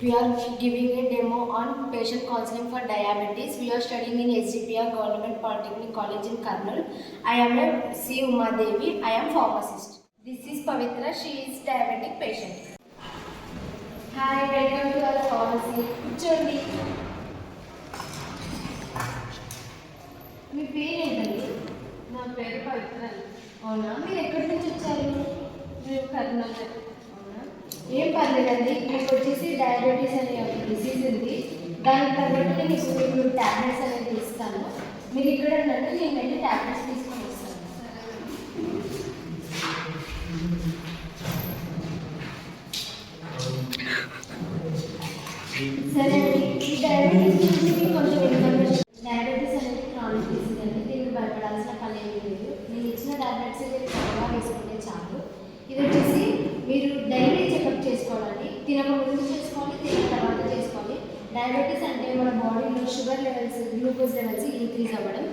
We are giving a demo on patient counseling for diabetes. We are studying in SGPR Government Polytechnic College in Karnal. I am a C. Uma Devi. I am pharmacist. This is Pavitra. She is diabetic patient. Hi, welcome to our pharmacy. కూర్చోండి మీ పేరు ఏంటండి నా పేరు పవిత్ర అవునా మీరు ఎక్కడి నుంచి వచ్చారు మేము కర్నూలు ఏం పర్లేదండి. మీకు వచ్చేసి డయాబెటీస్ అనే ఒక డిసీజ్ ఉంది. దానికి తగ్గట్టు మీకు ఇప్పుడు ట్యాబ్లెట్స్ అనేది ఇస్తాను. మీరు ఇక్కడ ఉన్నట్టు నేను వెళ్ళి ట్యాబ్లెట్స్ తీసుకొని వస్తాను. సరే అండి. ఈ డయాబెటీస్ గురించి మీకు కొంచెం ఇన్ఫర్మేషన్ డయాబెటీస్ అనేది క్రానిక్ డిసీజ్ అండి. దీనికి భయపడాల్సిన పని ఏమీ లేదు. నేను ఇచ్చిన ట్యాబ్లెట్స్ మీరు త్వరగా వేసుకుంటే చాలు. ఇది వచ్చేసి చేసుకోవాలండి తినక ముందు చేసుకోవాలి తిన్న తర్వాత చేసుకోవాలి. డయాబెటీస్ అంటే మన బాడీలో sugar levels glucose levels increase అవ్వడం.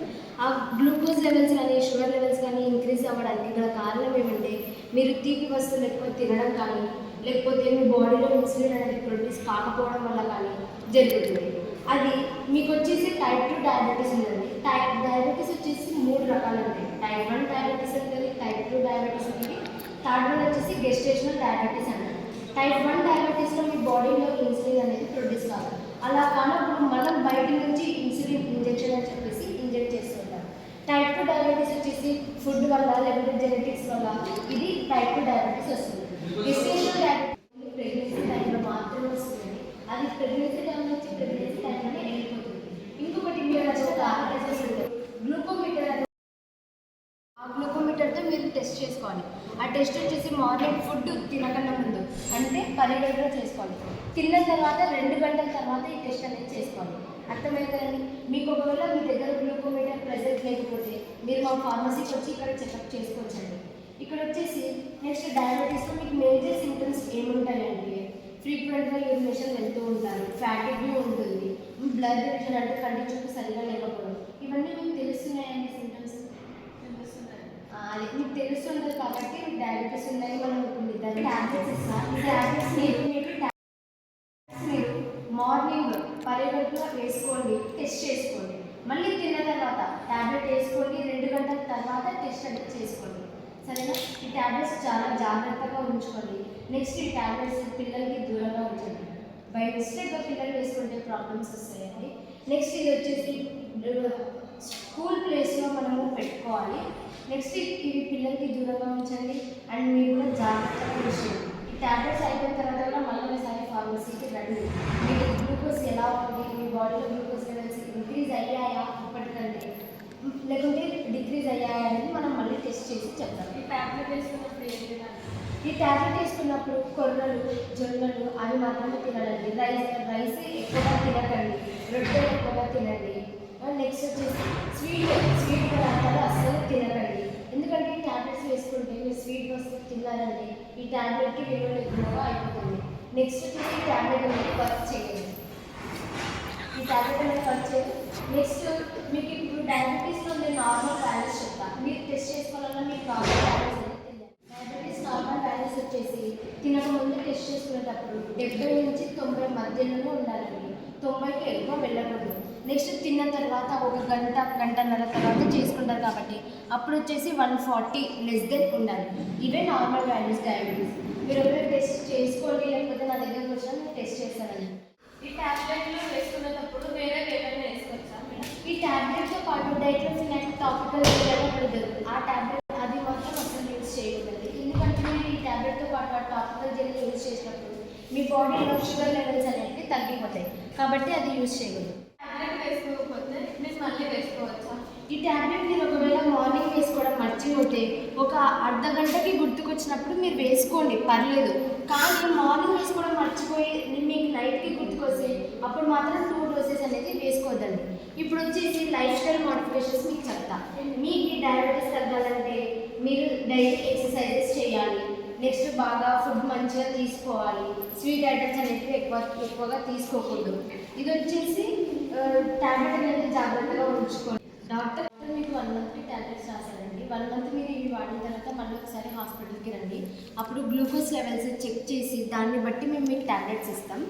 ఆ గ్లూకోజ్ లెవెల్స్ కానీ షుగర్ లెవెల్స్ కానీ ఇంక్రీజ్ అవ్వడానికి గల కారణం ఏమంటే మీరు తీపి వస్తువులు ఎక్కువ తినడం కానీ లేకపోతే మీ బాడీలో ఇన్సులిన్ అనేది ప్రొడ్యూస్ కాకపోవడం వల్ల కానీ జరుగుతుంది. అది మీకు వచ్చేసి టైప్ టూ డయాబెటీస్ ఉందండి. టైప్ డయాబెటీస్ వచ్చేసి మూడు రకాలు ఉంటాయి టైప్ వన్ డయాబెటీస్ ఉంటుంది టైప్ టూ డయాబెటీస్ ఉంటుంది. థర్డ్ వన్ వచ్చేసి గెస్టేషనల్ డయాబెటీస్ అంటారు టైప్ వన్ డయాబెటీస్లో మీ బాడీలో ఇన్సులిన్ అనేది ప్రొడ్యూస్ కాదు. అలా కానప్పుడు మనం బయట నుంచి ఇన్సులిన్ ఇంజెక్షన్ అని చెప్పేసి ఇంజెక్ట్ చేస్తుంటాం టైప్ టూ డయాబెటీస్ వచ్చేసి ఫుడ్ వల్ల లేకపోతే జెనెటిక్స్ వల్ల ఇది టైప్ టూ డయాబెటీస్ వస్తుంది. గెస్టేషనల్ డయాబెటీస్ ప్రెగ్నెన్సీ టైంలో మాత్రమే వస్తుంది. అది ప్రెగ్నెన్సీ టైంలో వచ్చి ప్రెగ్నెన్సీ టైంలోనే వెళ్ళిపోతుంది ఇంకొకటి మీరు అది ఉంటుంది గ్లూకోమీటర్ ఆ గ్లూకోమీటర్తో మీరు టెస్ట్ చేసుకోవాలి. ఆ టెస్ట్ వచ్చేసి మార్నింగ్ ఫుడ్ తినకుండా ముందు. అంటే పదిహేడు గంటలు చేసుకోవాలి. తిన్న తర్వాత రెండు గంటల తర్వాత ఈ టెస్ట్ అనేది చేసుకోవాలి. అర్థమవుతుందండి మీకు ఒకవేళ మీ దగ్గర గ్లూకోమీటర్ ప్రెజెంట్ లేకపోతే మీరు మా ఫార్మసీకి వచ్చి ఇక్కడ చెకప్ చేసుకోవచ్చండి. ఇక్కడ వచ్చేసి నెక్స్ట్ డయాబెటీస్లో మీకు మేజర్ సింటమ్స్ ఏముంటాయండి ఫ్రీక్వెంట్గా యూరినేషన్ వెళ్తూ ఉంటారు. ఫ్యాటిక్ ఉంటుంది. బ్లడ్ డివిజన్ అంటే కంటి చూపు సరిగా లేకపోవడం. ఇవన్నీ మీకు తెలుస్తున్నాయండి సింటమ్స్? అది మీకు తెలుస్తుంది కాబట్టి మీకు డయాబెటీస్ ఉందని మనం ఉంటుంది దాన్ని ట్యాబ్లెట్స్ ఈ ట్యాబ్లెట్స్ మీరు మీకు మీరు మార్నింగ్ పర్యటనలో వేసుకోండి టెస్ట్ చేసుకోండి. మళ్ళీ తిన్న తర్వాత ట్యాబ్లెట్ వేసుకోండి రెండు గంటల తర్వాత టెస్ట్ అనేది చేసుకోండి. సరేనా? ఈ ట్యాబ్లెట్స్ చాలా జాగ్రత్తగా ఉంచుకోండి. నెక్స్ట్ ఈ ట్యాబ్లెట్స్ పిల్లలకి దూరంగా ఉంచండి. బై మిస్టేక్గా పిల్లలు వేసుకుంటే ప్రాబ్లమ్స్ వస్తాయండి. నెక్స్ట్ ఇది వచ్చేసి స్కూల్ ప్లేస్లో మనము పెట్టుకోవాలి. నెక్స్ట్ ఇవి పిల్లలకి దూరంగా ఉంచండి. అండ్ మీరు కూడా జాగ్రత్తగా ఉంచండి ఈ ట్యాబ్లెట్స్ అయిపోయిన తర్వాత కూడా మళ్ళీ ఒకసారి ఫార్మసీకి రండి. మీకు గ్లూకోజ్ ఎలా ఉంది? మీ బాడీలో గ్లూకోజ్ లెవెల్స్ ఇంక్రీజ్ అయ్యాయా ఇప్పటికంటే? లేకుంటే డిక్రీజ్ అయ్యాయా అనేది మనం మళ్ళీ టెస్ట్ చేసి చెప్తాం. ఈ టాబ్లెట్ వేసుకున్నప్పుడు ఈ టాబ్లెట్ వేసుకున్నప్పుడు కొర్రలు జొన్నలు అవి మాత్రమే తినడండి రైస్ రైస్ ఎక్కువగా తినకండి. రొట్టెలు ఎక్కువగా తినండి. నెక్స్ట్ వచ్చేసి స్వీట్ స్వీట్ పదార్థాలు అస్సలు తినకండి. ఎందుకంటే ఈ వేసుకుంటే మీరు స్వీట్ వస్తువు తిన్నారంటే ఈ ట్యాబ్లెట్కి విలువ ఎక్కువగా అయిపోతుంది. నెక్స్ట్ వచ్చేసి ఈ టాబ్లెట్ అనేది వర్క్ చేయండి. ఈ టాబ్లెట్ అనేది వర్క్ చేయండి. నెక్స్ట్ మీకు ఇప్పుడు డయాబెటీస్లో నేను నార్మల్ వాల్యూస్ చెప్తాను మీరు టెస్ట్ చేసుకోవాలన్నా మీకు normal values diabetes normal values వచ్చేసి తినకముందు టెస్ట్ చేసుకునేటప్పుడు డెబ్బై నుంచి తొంభై మధ్యలోనే ఉండాలండి. తొంభైకి ఎక్కువ వెళ్ళకూడదు. నెక్స్ట్ తిన్న తర్వాత ఒక గంట గంటన్నర తర్వాత చేసుకుంటారు కాబట్టి అప్పుడు వచ్చేసి వన్ ఫార్టీ లెస్ దెన్ ఉండాలి. ఇవే నార్మల్ వాల్యూస్ డయాబెటీస్ మీరు ఒకవేళ టెస్ట్ చేసుకోండి లేకపోతే నా దగ్గరకు వచ్చినా నేను టెస్ట్ చేస్తానండి. ఈ టాబ్లెట్లు వేసుకునేటప్పుడు వేరే ఏమైనా వేసుకోవచ్చా? ఈ టాబ్లెట్తో పాటు డైక్లోఫినాక్ టాపికల్ ఏదైనా దొరుకుతుంది. ఆ టాబ్లెట్ అది మాత్రం అసలు యూజ్ చేయకూడదు. ఎందుకంటే మీరు ఈ టాబ్లెట్తో పాటు ఆ టాపికల్ జెల్ యూజ్ చేసినప్పుడు మీ బాడీలో షుగర్ లెవెల్స్ అనేవి తగ్గిపోతాయి. కాబట్టి అది యూజ్ చేయకూడదు. వేసుకోకపోతే మళ్ళీ వేసుకోవచ్చా? ఈ టాబ్లెట్ మీరు ఒకవేళ మార్నింగ్ వేసుకోవడం మర్చిపోతే ఒక అర్ధ గంటకి గుర్తుకొచ్చినప్పుడు మీరు వేసుకోండి పర్లేదు. కానీ మార్నింగ్ వేసుకోవడం మర్చిపోయి మీకు నైట్కి గుర్తుకొస్తే అప్పుడు మాత్రం టూ డోసెస్ అనేది వేసుకోవద్దండి ఇప్పుడు వచ్చేసి లైఫ్ స్టైల్ మోడిఫికేషన్స్ మీకు చెప్తా. మీకు ఈ డయాబెటీస్ తగ్గాలంటే మీరు డైలీ ఎక్సర్సైజెస్ చేయాలి. నెక్స్ట్ బాగా ఫుడ్ మంచిగా తీసుకోవాలి. స్వీట్ ఐటమ్స్ అనేవి ఎక్కువ ఎక్కువగా తీసుకోకూడదు. ఇది వచ్చేసి టాబ్లెట్ అనేది జాగ్రత్తగా ఉంచుకోండి. డాక్టర్ మీకు వన్ మంత్కి ట్యాబ్లెట్స్ రాశారండి. వన్ మంత్ మీరు ఇవి వాడిన తర్వాత మళ్ళీ ఒకసారి హాస్పిటల్కి రండి. అప్పుడు గ్లూకోజ్ లెవెల్స్ చెక్ చేసి దాన్ని బట్టి మేము మీకు ట్యాబ్లెట్స్ ఇస్తాం.